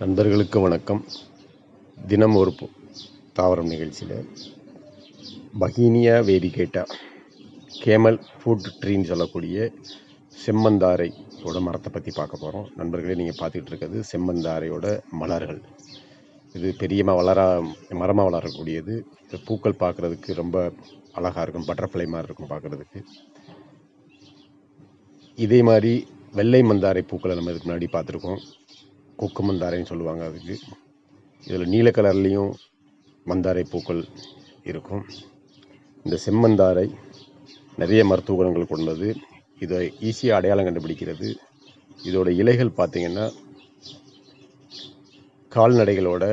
நண்பர்களுக்கு வணக்கம். தினம் ஒரு தாவரம் நிகழ்ச்சியில் பஹீனியா வேரிகேட்டா கேமல் ஃபுட் ட்ரீன்னு சொல்லக்கூடிய செம்மந்தாரையோட மரத்தை பற்றி பார்க்க போகிறோம் நண்பர்களே நீங்கள் பார்த்துக்கிட்டு இருக்கிறது செம்மந்தாரையோட மலர்கள். இது பெரியமாக வளரா மரமாக வளரக்கூடியது. பூக்கள் பார்க்குறதுக்கு ரொம்ப அழகாக இருக்கும் பட்டர்ஃப்ளை மாதிரி இருக்கும் பார்க்குறதுக்கு. இதே மாதிரி வெள்ளை மந்தாரை பூக்களை நம்ம இதுக்கு முன்னாடி பார்த்துருக்கோம். கொக்கு மந்தாரைன்னு சொல்லுவாங்க அதுக்கு. இதில் நீல கலர்லேயும் மந்தாரை பூக்கள் இருக்கும். இந்த செம்மந்தாரை நிறைய மருத்துவ குணங்கள் கொண்டது. இதை ஈஸியாக அடையாளம் கண்டுபிடிக்கிறது. இதோட இலைகள் பார்த்தீங்கன்னா கால்நடைகளோட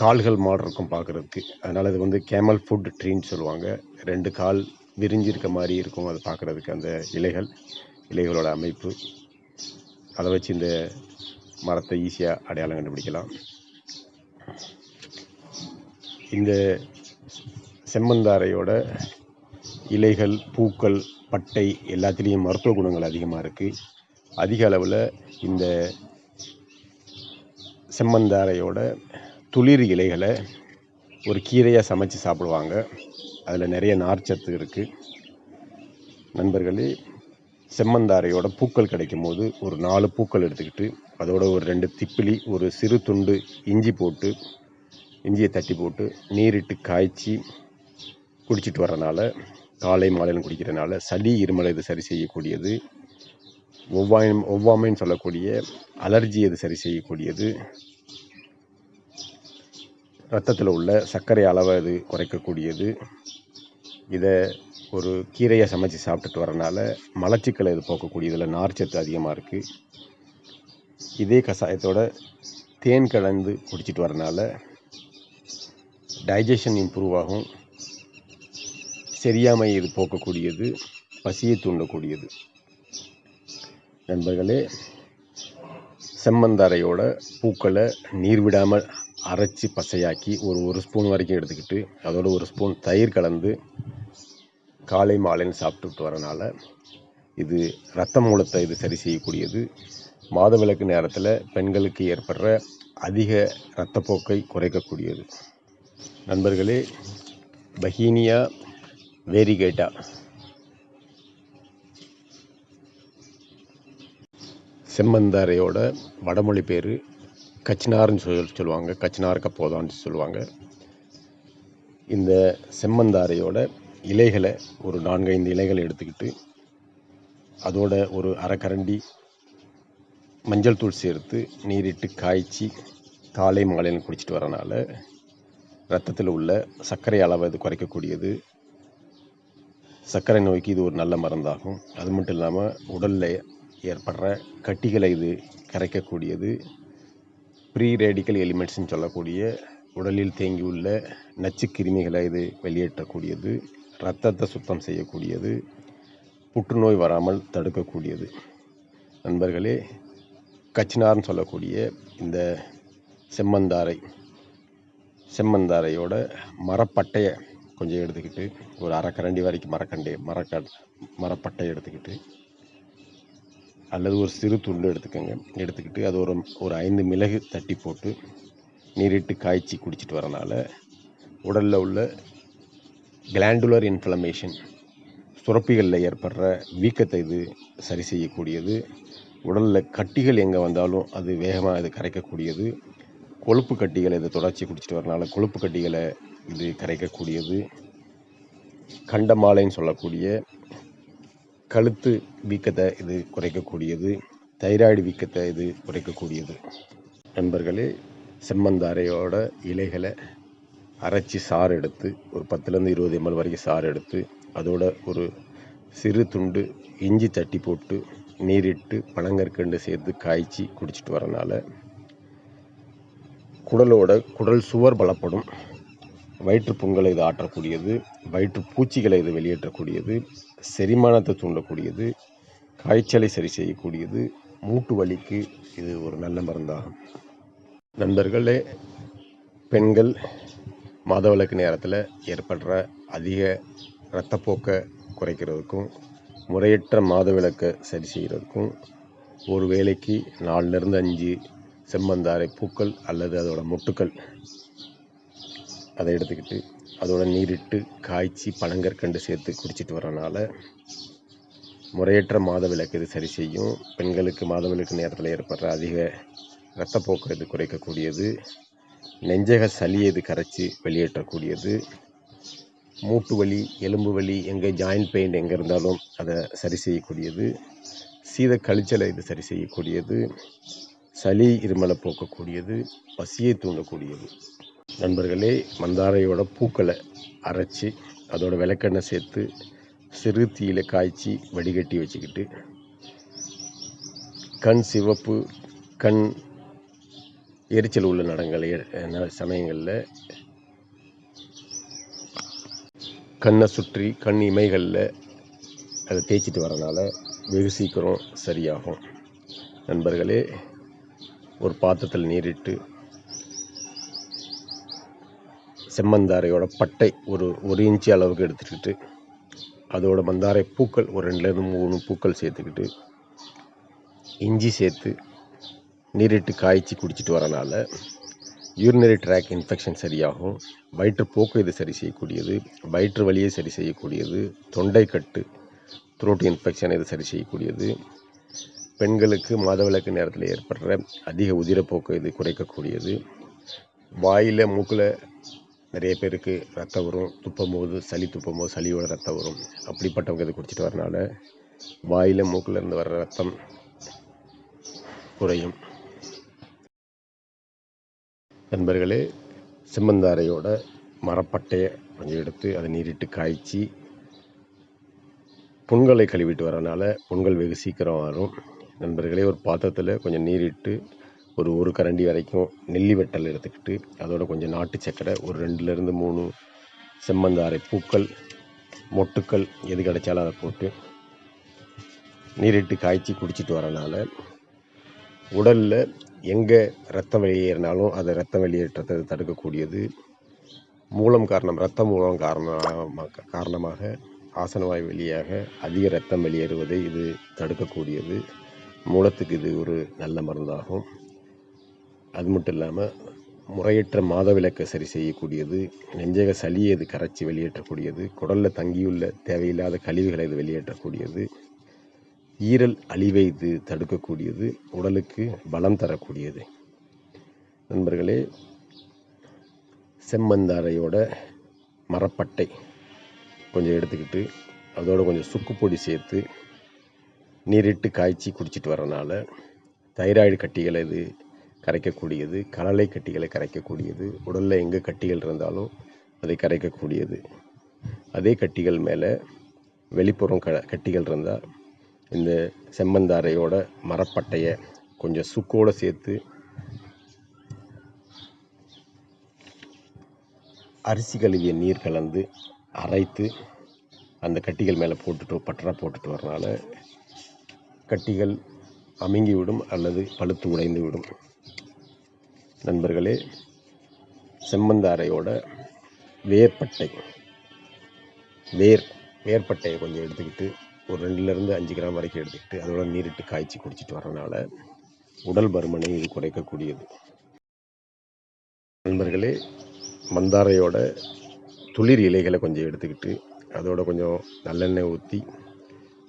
கால்கள் மாடு இருக்கும் பார்க்குறதுக்கு. அதனால் இது வந்து கேமல் ஃபுட் ட்ரீன்னு சொல்லுவாங்க. ரெண்டு கால் விரிஞ்சிருக்க மாதிரி இருக்கும் அது பார்க்குறதுக்கு அந்த இலைகள் இலைகளோட அமைப்பு. அதை வச்சு இந்த மரத்தை ஈஸியாக அடையாளம் கண்டுபிடிக்கலாம். இந்த செம்மந்தாரையோட இலைகள் பூக்கள் பட்டை எல்லாத்துலேயும் மருத்துவ குணங்கள் அதிகமாக இருக்குது அதிக அளவில் இந்த செம்மந்தாரையோட துளிர் இலைகளை ஒரு கீரையாக சமைச்சு சாப்பிடுவாங்க. அதில் நிறைய நார்ச்சத்து இருக்குது நண்பர்களே செம்மந்தாரையோட பூக்கள் கிடைக்கும் போது ஒரு நாலு பூக்கள் எடுத்துக்கிட்டு அதோட ஒரு ரெண்டு திப்பிலி ஒரு சிறு துண்டு இஞ்சி போட்டு இஞ்சியை தட்டி போட்டு நீரிட்டு காய்ச்சி குடிச்சிட்டு வரனால காலை மாலையில் குடிக்கிறனால சளி இருமலை இது சரி செய்யக்கூடியது ஒவ்வாயம் ஒவ்வாமைன்னு சொல்லக்கூடிய அலர்ஜி இது சரி செய்யக்கூடியது ரத்தத்தில் உள்ள சர்க்கரை அளவை இது குறைக்கக்கூடியது இதை ஒரு கீரையை சமைச்சு சாப்பிட்டுட்டு வரனால மலச்சிக்கலை இது போக்கக்கூடியதில் நார்ச்சத்து அதிகமாக இருக்குது இதே கஷாயத்தோட தேன் கலந்து குடிச்சிட்டு வரனால டைஜஷன் இம்ப்ரூவ் ஆகும். சரியாமை இது போக்கக்கூடியது பசியை தூண்டக்கூடியது. நண்பர்களே செம்மந்தாரையோட பூக்களை நீர் விடாமல் அரைச்சி பசையாக்கி ஒரு ஒரு ஸ்பூன் வரைக்கும் எடுத்துக்கிட்டு அதோட ஒரு ஸ்பூன் தயிர் கலந்து காலை மாலைன்னு சாப்பிட்டுட்டு வரனால இது ரத்த மூலத்தை இது சரி செய்யக்கூடியது. மாதவிலக்கு நேரத்தில் பெண்களுக்கு ஏற்படுற அதிக இரத்தப்போக்கை குறைக்கக்கூடியது. நண்பர்களே பஹீனியா வேரிகேட்டா. செம்மந்தாரையோட வடமொழி பேர் கச்சினார்னு சொல் சொல்லுவாங்க. கச்சினார் கப்போதான்னு சொல்லுவாங்க. இந்த செம்மந்தாரையோட இலைகளை ஒரு நான்கைந்து இலைகளை எடுத்துக்கிட்டு அதோட ஒரு அரைக்கரண்டி மஞ்சள் தூள் சேர்த்து நீரிட்டு காய்ச்சி காலை மாலையில் குடிச்சிட்டு வரனால ரத்தத்தில் உள்ள சர்க்கரை அளவை இது குறைக்கக்கூடியது. சர்க்கரை நோய்க்கு இது ஒரு நல்ல மருந்தாகும். அது மட்டும் இல்லாமல் உடலில் ஏற்படுற கட்டிகளை இது கரைக்கக்கூடியது. ப்ரீ ரேடிக்கல் எலிமெண்ட்ஸ்னு சொல்லக்கூடிய உடலில் தேங்கியுள்ள நச்சு கிருமிகளை இது வெளியேற்றக்கூடியது. ரத்தத்தை சுத்தம் செய்யக்கூடியது. புற்றுநோய் வராமல் தடுக்கக்கூடியது. நண்பர்களே கச்சினார்னு சொல்லக்கூடிய இந்த செம்மந்தாரை செம்மந்தாரையோட மரப்பட்டையை கொஞ்சம் எடுத்துக்கிட்டு ஒரு அரைக்கரண்டி வரைக்கும் மரக்கண்டை மரக்க மரப்பட்டையை எடுத்துக்கிட்டு அல்லது ஒரு சிறு துண்டு எடுத்துக்கோங்க. எடுத்துக்கிட்டு அது ஒரு ஒரு ஐந்து மிளகு தட்டி போட்டு நீரிட்டு காய்ச்சி குடிச்சிட்டு வரனால உடலில் உள்ள கிளாண்டுலர் இன்ஃப்ளமேஷன் சுரப்பிகளில் ஏற்படுற வீக்கத்தை இது சரி செய்யக்கூடியது. உடலில் கட்டிகள் எங்கே வந்தாலும் அது வேகமாக இது கரைக்கக்கூடியது. கொழுப்பு கட்டிகளை இது தொடர்ச்சி குடிச்சிட்டு வரனால கொழுப்பு கட்டிகளை இது கரைக்கக்கூடியது. கண்டமாலைன்னு சொல்லக்கூடிய கழுத்து வீக்கத்தை இது குறைக்கக்கூடியது. தைராய்டு வீக்கத்தை இது குறைக்கக்கூடியது. நண்பர்களே செம்மந்தாரையோட இலைகளை அரைச்சி சாறு எடுத்து ஒரு பத்துலேருந்து இருபது எம்எல் வரைக்கும் சாறு எடுத்து அதோட ஒரு சிறு துண்டு இஞ்சி தட்டி போட்டு நீரிட்டு பனங்கற்கண்டு சேர்த்து காய்ச்சி குடிச்சிட்டு வரனால குடலோட குடல் சுவர் பலப்படும். வயிற்றுப்புண்களை இது ஆற்றக்கூடியது. வயிற்று பூச்சிகளை இது வெளியேற்றக்கூடியது. செரிமானத்தை தூண்டக்கூடியது. காய்ச்சலை சரி செய்யக்கூடியது. மூட்டு வலிக்கு இது ஒரு நல்ல மருந்தாகும். நண்பர்களே பெண்கள் மாதவிலக்கு நேரத்தில் ஏற்படுற அதிக இரத்தப்போக்கை குறைக்கிறதுக்கும் முறையற்ற மாதவிலக்கை சரி செய்கிறதுக்கும் ஒரு வேளைக்கு நாலுலேருந்து அஞ்சு செம்மந்தாரை பூக்கள் அல்லது அதோட மொட்டுக்கள் அதை எடுத்துக்கிட்டு அதோட நீரிட்டு காய்ச்சி பனங்கற்கண்டு சேர்த்து குடிச்சிட்டு வரனால முறையற்ற மாதவிலக்கு இது சரி செய்யும். பெண்களுக்கு மாதவிலக்கு நேரத்தில் ஏற்படுற அதிக இரத்தப்போக்கு இது குறைக்கக்கூடியது. நெஞ்சக சளியை இது கரைச்சி வெளியேற்றக்கூடியது. மூட்டு வலி எலும்பு வலி எங்கே ஜாயின்ட் பெயின் எங்கே இருந்தாலும் அதை சரி செய்யக்கூடியது. சீத கழிச்சலை இது சரி செய்யக்கூடியது. சளி இருமலை போக்கக்கூடியது. பசியை தூண்டக்கூடியது. நண்பர்களே மந்தாரையோட பூக்களை அரைச்சி அதோட விளக்கெண்ணெய் சேர்த்து சிறு தீயில காய்ச்சி வடிகட்டி வச்சுக்கிட்டு கண் சிவப்பு கண் எரிச்சல் உள்ள நடங்களை சமயங்களில் கண்ணை சுற்றி கண் இமைகளில் அதை தேய்ச்சிட்டு வரனால வெகு சீக்கிரம் சரியாகும். நண்பர்களே ஒரு பாத்திரத்தில் நீரிட்டு செம்மந்தாரையோட பட்டை ஒரு ஒரு இன்ச்சு அளவுக்கு எடுத்துக்கிட்டு அதோட மந்தாரை பூக்கள் ஒரு ரெண்டுலேருந்து மூணு பூக்கள் சேர்த்துக்கிட்டு இஞ்சி சேர்த்து நீரிட்டு காய்ச்சி குடிச்சிட்டு வரனால யூரினரி ட்ராக் இன்ஃபெக்ஷன் சரியாகும் வயிற்றுப்போக்கு இது சரி செய்யக்கூடியது வயிற்று வலியை சரி செய்யக்கூடியது தொண்டைக்கட்டு த்ரோட் இன்ஃபெக்ஷன் இது சரி செய்யக்கூடியது. பெண்களுக்கு மாதவிளக்கு நேரத்தில் ஏற்படுற அதிக உதிரப்போக்கு இது குறைக்கக்கூடியது. வாயில் மூக்கில் நிறைய பேருக்கு ரத்தம் வரும் துப்பும் போது சளி துப்பும் போது சளியோட ரத்தம் வரும். அப்படிப்பட்டவங்க இதை குடிச்சிட்டு வரனால வாயில் மூக்கில் இருந்து வர்ற ரத்தம் குறையும். நண்பர்களே செம்மந்தாரையோட மரப்பட்டையை கொஞ்சம் எடுத்து அதை நீரிட்டு காய்ச்சி புண்களை கழுவிட்டு வரனால புண்கள் வெகு சீக்கிரம் வரும். நண்பர்களே ஒரு பாத்திரத்தில் கொஞ்சம் நீரிட்டு ஒரு ஒரு கரண்டி வரைக்கும் நெல்லி வெட்டல் எடுத்துக்கிட்டு அதோட கொஞ்சம் நாட்டு சக்கரை ஒரு ரெண்டுலேருந்து மூணு செம்மந்தாரை பூக்கள் மொட்டுக்கள் எது கிடைச்சாலும் அதை போட்டு நீரிட்டு காய்ச்சி குடிச்சிட்டு வரனால உடலில் எங்கே ரத்தம் வெளியேறினாலும் அதை ரத்தம் வெளியேற்றத்தை தடுக்கக்கூடியது. மூலம் காரணம் ரத்த மூலம் காரணமாக காரணமாக ஆசனவாய் வழியாக அதிக ரத்தம் வெளியேறுவதை இது தடுக்கக்கூடியது. மூலத்துக்கு இது ஒரு நல்ல மருந்தாகும். அது மட்டும் இல்லாமல் முறையற்ற மாதவிலக்கை சரி செய்யக்கூடியது. நெஞ்சக சளியை இது கரைச்சி வெளியேற்றக்கூடியது. குடலில் தங்கியுள்ள தேவையில்லாத கழிவுகளை இது வெளியேற்றக்கூடியது. ஈரல் அழிவை இது தடுக்கக்கூடியது உடலுக்கு பலம் தரக்கூடியது. நண்பர்களே செம்மந்தாரையோட மரப்பட்டை கொஞ்சம் எடுத்துக்கிட்டு அதோட கொஞ்சம் சுக்கு பொடி சேர்த்து நீரிட்டு காய்ச்சி குடிச்சிட்டு வரனால தைராய்டு கட்டிகளை இது கரைக்கக்கூடியது கலலை கட்டிகளை கரைக்கக்கூடியது உடலில் எங்கே கட்டிகள் இருந்தாலும் அதை கரைக்கக்கூடியது. அதே கட்டிகள் மேலே வெளிப்புறம் க கட்டிகள் இருந்தால் இந்த செம்மந்தாரையோட மரப்பட்டையை கொஞ்சம் சுக்கோடு சேர்த்து அரிசி கழுவிய நீர் கலந்து அரைத்து அந்த கட்டிகள் மேலே போட்டுட்டு பட்டரா போட்டுட்டு வரனால கட்டிகள் அமுங்கி விடும் அல்லது பழுத்து உடைந்து விடும். நண்பர்களே செம்மந்தாரையோட வேர்பட்டை வேர் வேர்பட்டையை கொஞ்சம் எடுத்துக்கிட்டு ஒரு ரெண்டுலேருந்து அஞ்சு கிராம் வரைக்கும் எடுத்துக்கிட்டு அதோட நீரிட்டு காய்ச்சி குடிச்சிட்டு வரனால உடல் பருமனை இது குறைக்கக்கூடியது. நண்பர்களே மந்தாரையோட துளிர் இலைகளை கொஞ்சம் எடுத்துக்கிட்டு அதோட கொஞ்சம் நல்லெண்ணெய் ஊற்றி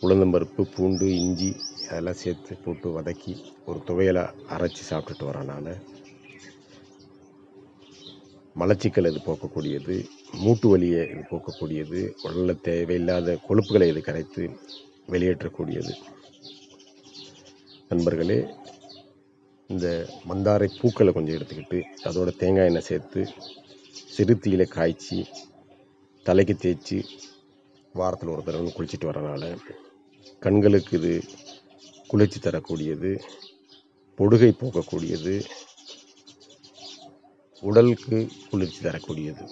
உளுந்தம்பருப்பு பூண்டு இஞ்சி அதெல்லாம் சேர்த்து போட்டு வதக்கி ஒரு துவையலை அரைச்சி சாப்பிட்டுட்டு வரனால மலச்சிக்கல் இது போக்கக்கூடியது. மூட்டு வலியை இது போக்கக்கூடியது உடலில் தேவையில்லாத கொழுப்புகளை இது கரைத்து வெளியேற்றக்கூடியது. நண்பர்களே இந்த மந்தாரை பூக்களை கொஞ்சம் எடுத்துக்கிட்டு அதோட தேங்காய் எண்ணெய் சேர்த்து சிறுத்தீயில காய்ச்சி தலைக்கு தேய்ச்சி வாரத்தில் ஒரு தடவை குளிச்சுட்டு வரனால கண்களுக்கு இது குளிர்ச்சி தரக்கூடியது பொடுகை போக்கக்கூடியது உடலுக்கு குளிர்ச்சி தரக்கூடியது.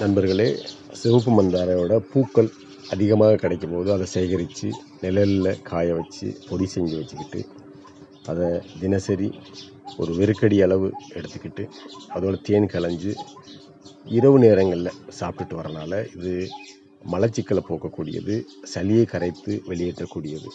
நண்பர்களே சிவப்பு மந்தாரையோட பூக்கள் அதிகமாக கிடைக்கும் போது அதை சேகரித்து நிழலில் காய வச்சு பொடி செஞ்சு வச்சுக்கிட்டு அதை தினசரி ஒரு வெறுக்கடி அளவு எடுத்துக்கிட்டு அதோட தேன் கலைஞ்சு இரவு நேரங்களில் சாப்பிட்டுட்டு வரனால இது மலச்சிக்கலை போக்கக்கூடியது சளியை கரைத்து வெளியேற்றக்கூடியது.